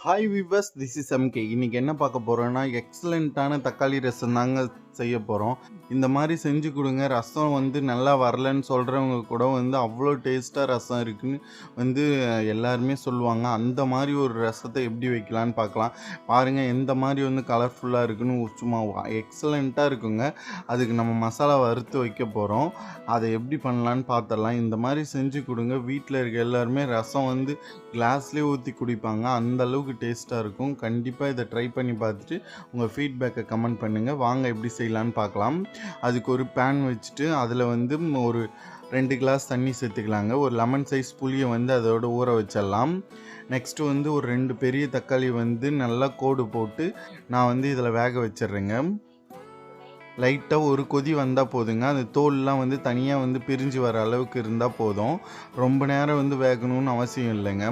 Hi viewers this is MK இன்னைக்கு என்ன பார்க்க போகிறோன்னா எக்ஸலண்ட்டான தக்காளி ரசம் தாங்க செய்ய போகிறோம் இந்த மாதிரி செஞ்சு கொடுங்க. ரசம் வந்து நல்லா வரலன்னு சொல்கிறவங்க கூட வந்து அவ்வளோ டேஸ்ட்டாக ரசம் இருக்குதுன்னு வந்து எல்லாருமே சொல்லுவாங்க. அந்த மாதிரி ஒரு ரசத்தை எப்படி வைக்கலான்னு பார்க்கலாம். பாருங்கள் எந்த மாதிரி வந்து கலர்ஃபுல்லாக இருக்குன்னு சும்மா எக்ஸலண்ட்டாக இருக்குங்க. அதுக்கு நம்ம மசாலா வறுத்து வைக்க போகிறோம் அதை எப்படி பண்ணலான்னு பார்த்துடலாம் இந்த மாதிரி செஞ்சு கொடுங்க. வீட்டில் இருக்க எல்லாருமே ரசம் வந்து கிளாஸ்லேயே ஊற்றி குடிப்பாங்க. அந்த அளவுக்கு டேஸ்ட்டாக இருக்கும். கண்டிப்பாக இதை ட்ரை பண்ணி பார்த்துட்டு உங்கள் ஃபீட்பேக்கை கமெண்ட் பண்ணுங்கள் வாங்க எப்படி செய்யலான்னு பார்க்கலாம். அதுக்கு ஒரு பேன் வச்சுட்டு அதில் வந்து ஒரு ரெண்டு கிளாஸ் தண்ணி சேர்த்துக்கலாங்க. ஒரு லெமன் சைஸ் புளியை வந்து அதோட ஊற வச்சிடலாம். நெக்ஸ்ட்டு வந்து ஒரு ரெண்டு பெரிய தக்காளி வந்து நல்லா கோடு போட்டு நான் வந்து இதில் வேக வச்சிடுறேங்க. லைட்டாக ஒரு கொதி வந்தால் போதுங்க. அந்த தோல்லாம் வந்து தனியாக வந்து பிரிஞ்சு வர அளவுக்கு இருந்தால் போதும். ரொம்ப நேரம் வந்து வேகணும்னு அவசியம் இல்லைங்க.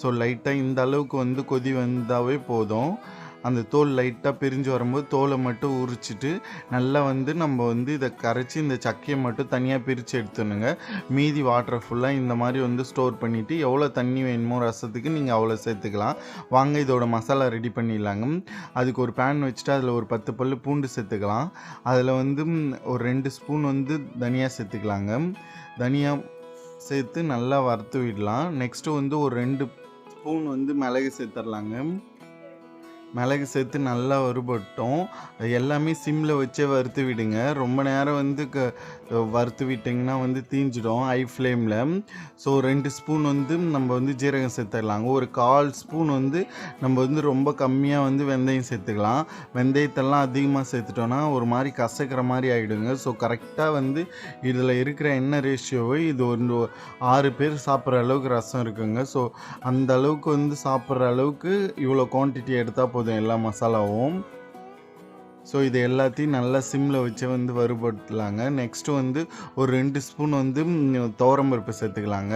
ஸோ லைட்டாக இந்த அளவுக்கு வந்து கொதி வந்தாவே போதும். அந்த தோல் லைட்டாக பிரிஞ்சு வரும்போது தோலை மட்டும் உரிச்சிட்டு நல்லா வந்து நம்ம வந்து இதை கரைச்சி இந்த சக்கையை மட்டும் தனியாக பிரித்து எடுத்துணுங்க மீதி வாட்டரை ஃபுல்லாக இந்த மாதிரி வந்து ஸ்டோர் பண்ணிவிட்டு எவ்வளோ தண்ணி வேணுமோ ரசத்துக்கு நீங்கள் அவ்வளோ சேர்த்துக்கலாம். வாங்க இதோட மசாலா ரெடி பண்ணிடலாங்க. அதுக்கு ஒரு பேன் வச்சுட்டு அதில் ஒரு பத்து பல்லு பூண்டு சேர்த்துக்கலாம். அதில் வந்து ஒரு ரெண்டு ஸ்பூன் வந்து தனியாக சேர்த்துக்கலாங்க. தனியா சேர்த்து நல்லா வறுத்து விடலாம். நெக்ஸ்ட்டு வந்து ஒரு ரெண்டு ஸ்பூன் வந்து மிளகு சேர்த்துடலாங்க. மிளகு சேர்த்து நல்லா வறுபட்டோம். எல்லாமே சிம்மில் வச்சே வறுத்து விடுங்க. ரொம்ப நேரம் வந்து க வறுத்து விட்டிங்கன்னா வந்து தீஞ்சிடும் ஹை ஃப்ளேமில் ஸோ ரெண்டு ஸ்பூன் வந்து நம்ம வந்து ஜீரகம் சேர்த்துடலாங்க ஒரு கால் ஸ்பூன் வந்து நம்ம வந்து ரொம்ப கம்மியாக வந்து வெந்தயம் சேர்த்துக்கலாம். வெந்தயத்தெல்லாம் அதிகமாக சேர்த்துட்டோன்னா ஒரு மாதிரி கசக்கிற மாதிரி ஆகிடுங்க ஸோ கரெக்டாக வந்து இதில் இருக்கிற எண்ணெய் ரேஷியோவை இது ஒரு ஆறு பேர் சாப்பிட்ற அளவுக்கு ரசம் இருக்குங்க. ஸோ அந்த அளவுக்கு வந்து சாப்பிட்ற அளவுக்கு இவ்வளோ குவான்டிட்டி எடுத்தால் போதும். எல்லா மசாலாவும். ஸோ இது எல்லாத்தையும் நல்லா சிம்மில் வச்சு வந்து வறுபடுத்தலாங்க நெக்ஸ்ட்டு வந்து ஒரு ரெண்டு ஸ்பூன் வந்து ம், துவரம்பருப்பு சேர்த்துக்கலாங்க.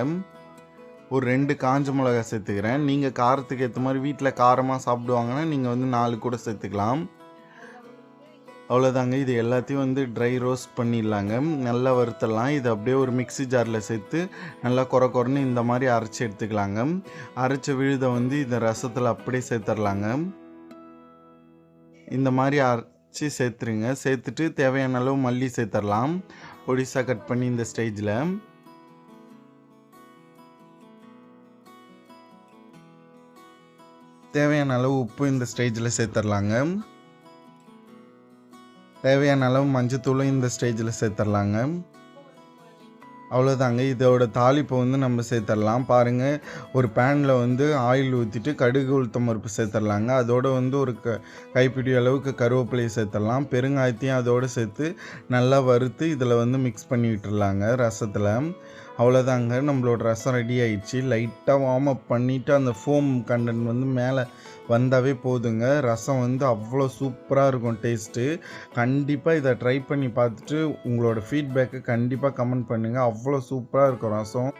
ஒரு ரெண்டு காஞ்ச மிளகா சேர்த்துக்கிறேன். நீங்கள் காரத்துக்கு ஏற்ற மாதிரி வீட்டில் காரமாக சாப்பிடுவாங்கன்னா நீங்கள் வந்து நாலு கூட சேர்த்துக்கலாம். அவ்வளோதாங்க இது எல்லாத்தையும் வந்து ட்ரை ரோஸ்ட் பண்ணிடலாங்க. நல்லா வறுத்தலாம் இது அப்படியே ஒரு மிக்ஸி ஜாரில் சேர்த்து நல்லா குறை குறைன்னு இந்த மாதிரி அரைச்சி எடுத்துக்கலாங்க. அரைச்ச விழுதை வந்து இந்த ரசத்தில் அப்படியே சேர்த்துடலாங்க. இந்த மாதிரி அரைச்சி சேர்த்துருங்க. சேர்த்துட்டு தேவையான அளவு மல்லி சேர்த்துடலாம் பொடிசாக கட் பண்ணி இந்த ஸ்டேஜில். தேவையான அளவு உப்பு இந்த ஸ்டேஜில் சேர்த்துடலாங்க தேவையான அளவு மஞ்சத்தூளும் இந்த ஸ்டேஜில் சேர்த்துடலாங்க அவ்வளோதாங்க இதோட தாளிப்பை வந்து நம்ம சேர்த்துடலாம் பாருங்கள் ஒரு பேனில் வந்து ஆயில் ஊற்றிட்டு கடுகு உளுத்தம் பருப்பு சேர்த்துடலாங்க அதோடு வந்து ஒரு க கைப்பிடி அளவுக்கு கருவேப்பிலையை சேர்த்துடலாம் பெருங்காயத்தையும் அதோடு சேர்த்து நல்லா வறுத்து இதில் வந்து மிக்ஸ் பண்ணி விட்டுடலாங்க ரசத்தில். அவ்வளோதாங்க நம்மளோட ரசம் ரெடி ஆயிடுச்சு. லைட்டாக வார்ம் அப் பண்ணிவிட்டு அந்த ஃபோம் கண்டென்ட் வந்து மேலே வந்தாவே போதுங்க. ரசம் வந்து அவ்வளோ சூப்பராக இருக்கும் டேஸ்ட்டு கண்டிப்பாக இதை ட்ரை பண்ணி பார்த்துட்டு உங்களோட ஃபீட்பேக்கை கண்டிப்பாக கமெண்ட் பண்ணுங்கள் அவ்வளோ சூப்பராக இருக்கும் ரசம்.